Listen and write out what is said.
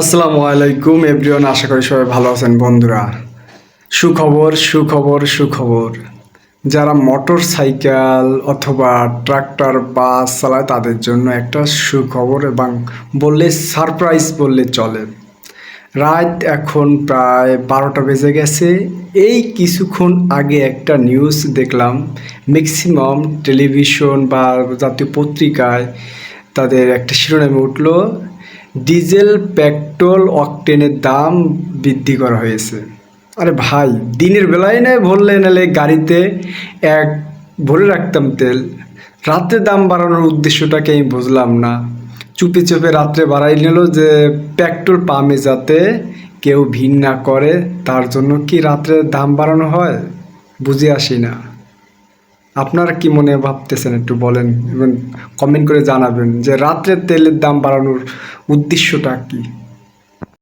আসসালামু আলাইকুম এভরিওয়ান আশা করি সবাই ভালো আছেন বন্ধুরা। সুখবর সুখবর সুখবর। যারা মোটর সাইকেল অথবা ট্রাক্টর বাস চালায়, তাদের জন্য একটা সুখবর এবং বললে সারপ্রাইজ বললে চলে। রাত এখন প্রায় বারোটা বেজে গেছে। এই কিছুক্ষণ আগে একটা নিউজ দেখলাম ম্যাক্সিমাম টেলিভিশন বা জাতীয় পত্রিকায় তাদের একটা শিরোনামে উঠল ডিজেল, পেট্রোল, অকটেনের দাম বৃদ্ধি করা হয়েছে। আরে ভাই, দিনের বেলায় না ভরলে নালে গাড়িতে এক ভরে রাখতাম তেল। রাতে দাম বাড়ানোর উদ্দেশ্যটাকে আমি বুঝলাম না। চুপে চুপে রাত্রে বাড়াই নিল যে পেট্রোল পাম্পে যাতে কেউ ভিড় না করে, তার জন্য কি রাত্রে দাম বাড়ানো হয়? বুঝে আসি না। আপনারা কি মনে ভাবতেছেন একটু বলেন এবং কমেন্ট করে জানাবেন যে রাত্রের তেলের দাম বাড়ানোর উদ্দেশ্যটা কি?